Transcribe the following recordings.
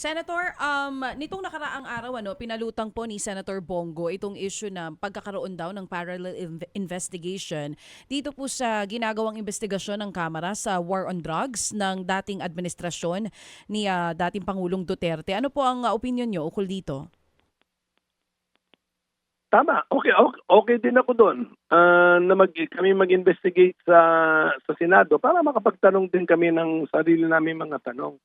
Senator, um, nitong nakaraang araw, ano, pinalutang po ni Senator Bongo itong issue na pagkakaroon daw ng parallel inv- investigation dito po sa ginagawang investigasyon ng Kamara sa war on drugs ng dating administrasyon ni ah, dating Pangulong Duterte. Ano po ang ah, opinion nyo ukol dito? Tama. Okay, okay, okay din ako doon ah, na mag, kami mag-investigate sa sa Senado para makapagtanong din kami ng sarili namin mga tanong.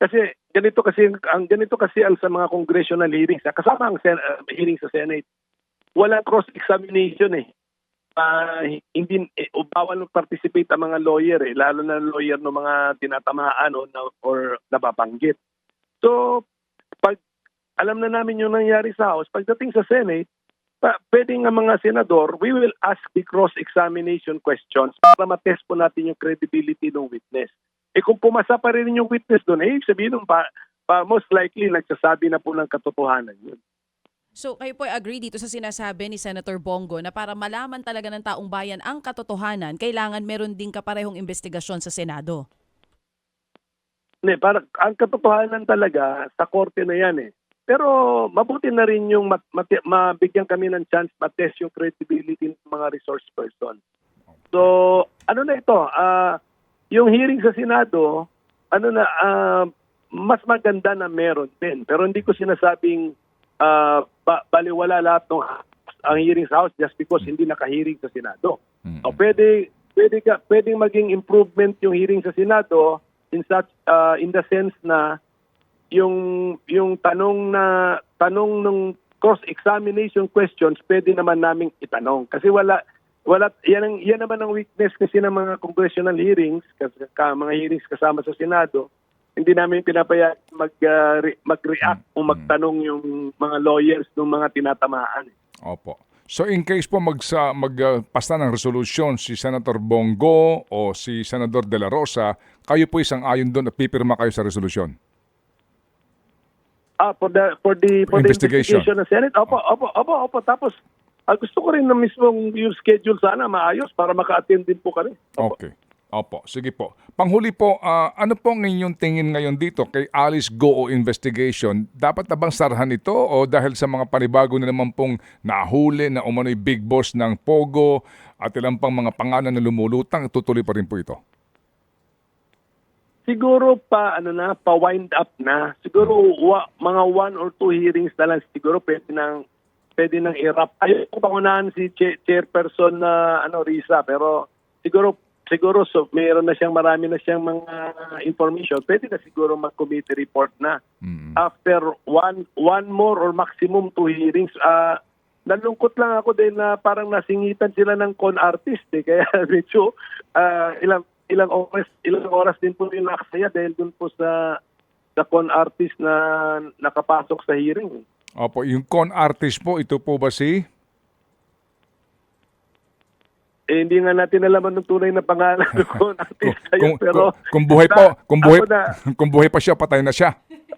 Kasi ganito kasi ang ganito kasi ang sa mga congressional hearings, ah, kasama ang sen, ah, hearing sa Senate. Walang cross-examination eh. Ah, hindi eh, bawal participate ang mga lawyer eh, lalo na lawyer ng mga tinatamaan o na, or nababanggit. So, pag alam na namin yung nangyari sa House, pagdating sa Senate, pa, pwedeng ang mga senador, we will ask the cross-examination questions para matest po natin yung credibility ng witness. Eh kung pumasa pa rin yung witness doon, eh sabihin nung pa, pa, most likely nagsasabi na po ng katotohanan yun. So kayo po ay agree dito sa sinasabi ni Senator Bongo na para malaman talaga ng taong bayan ang katotohanan, kailangan meron din kaparehong investigasyon sa Senado. Ne, para, ang katotohanan talaga sa korte na yan eh. Pero mabuti na rin yung mat, mati- mabigyan kami ng chance matest yung credibility ng mga resource person. So, ano na ito? ah yung hearing sa Senado, ano na, ah, mas maganda na meron din. Pero hindi ko sinasabing ah, ba- baliwala lahat ng ang hearing sa House just because hindi nakahearing sa Senado. Mm. O pwede pwede ka pwedeng maging improvement yung hearing sa Senado in such uh, in the sense na yung yung tanong na tanong ng cross examination questions pwede naman naming itanong kasi wala wala yan ang yan naman ang weakness kasi ng mga congressional hearings kasi ka, mga hearings kasama sa Senado hindi namin pinapaya mag uh, re- mag-react o magtanong yung mga lawyers ng mga tinatamaan. Opo. So in case po magsa, magpasta ng resolusyon si Senator Bongo o si Senador De La Rosa, kayo po isang ayon doon at pipirma kayo sa resolusyon. Ah, for the for the for, the Investigation. investigation ng Senate. Opo, opo, opo, opo. Tapos ah, gusto ko rin na mismo yung schedule sana maayos para maka-attend din po kami. Opo. Okay. Opo, sige po. Panghuli po, ah, ano po ang inyong tingin ngayon dito kay Alice Go investigation? Dapat na bang sarhan ito o dahil sa mga panibago na naman pong nahuli na umano'y big boss ng Pogo at ilang pang mga pangalan na lumulutang, tutuloy pa rin po ito? Siguro pa ano na, pa wind up na. Siguro wa, mga one or two hearings na lang siguro pwede nang pwede nang i-wrap. Ayaw ko pangunahan si chair- chairperson na ano Risa pero siguro siguro so mayroon na siyang marami na siyang mga information. Pwede na siguro mag-committee report na. Mm. after one one more or maximum two hearings, ah nalungkot lang ako din na parang nasingitan sila ng con artist eh. Kaya medyo ah, ilang ilang oras ilang oras din po yung nakasaya dahil dun po sa sa con artist na nakapasok sa hearing. Opo, yung con artist po, ito po ba si? Eh, hindi nga natin alaman ng tunay na pangalan ng con artist yun, Kung, pero kung, kung buhay po, kung buhay, na, kung buhay pa siya, patay na siya.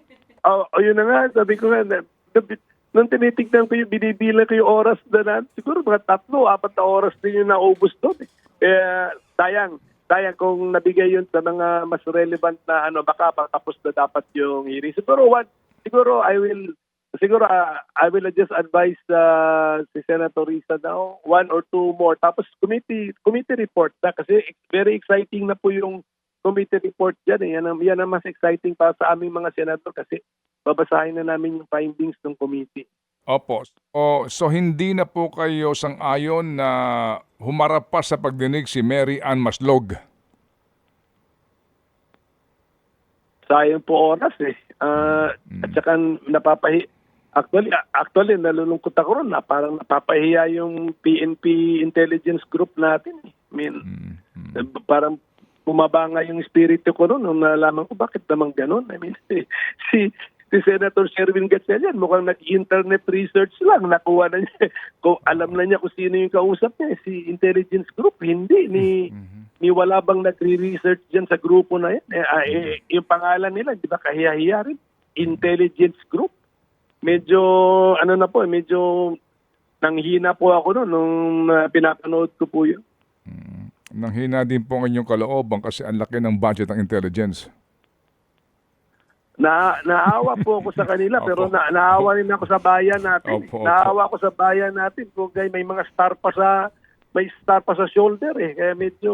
Oh, oh, yun na nga, sabi ko nga, na, na- nung tinitignan ko yung binibilang ko yung oras na na, siguro mga tatlo, apat na oras din yung naubos doon. Eh. Kaya sayang, sayang kung nabigay yun sa mga mas relevant na ano, baka pa tapos na dapat yung hearing. Siguro one, siguro I will, siguro ah, I will just advise uh, si Senator Risa now, one or two more. Tapos committee, committee report na kasi very exciting na po yung committee report dyan. Eh. Yan, ang, yan ang mas exciting para sa aming mga senador kasi babasahin na namin yung findings ng committee. Opo. O, so hindi na po kayo sang-ayon na humarap pa sa pagdinig si Mary Ann Maslog. Sayang po oras eh. Ah, At saka napapahi... Actually, actually, nalulungkot ako ron na parang napapahiya yung PNP intelligence group natin. I mean, eh, parang bumaba nga yung espiritu ko noon nung nalaman ko bakit naman ganun. I mean, si, si, Senator Sherwin Gatchalian mukhang nag-internet research lang. Nakuha na niya. Kung alam na niya kung sino yung kausap niya. Si intelligence group, hindi. Ni, ni wala bang nagre-research dyan sa grupo na yan. Eh, ah, eh, yung pangalan nila, di ba kahiya-hiya rin? Intelligence group. Medyo, ano na po, medyo nanghina po ako noon nung ah, pinapanood ko po yun. Nanghina din po ang inyong kalooban kasi ang laki ng budget ng intelligence. Na naawa po ako sa kanila pero na, naawa rin ako sa bayan natin. Opo, opo. naawa ako sa bayan natin kung may mga star pa sa may star pa sa shoulder eh. Kaya medyo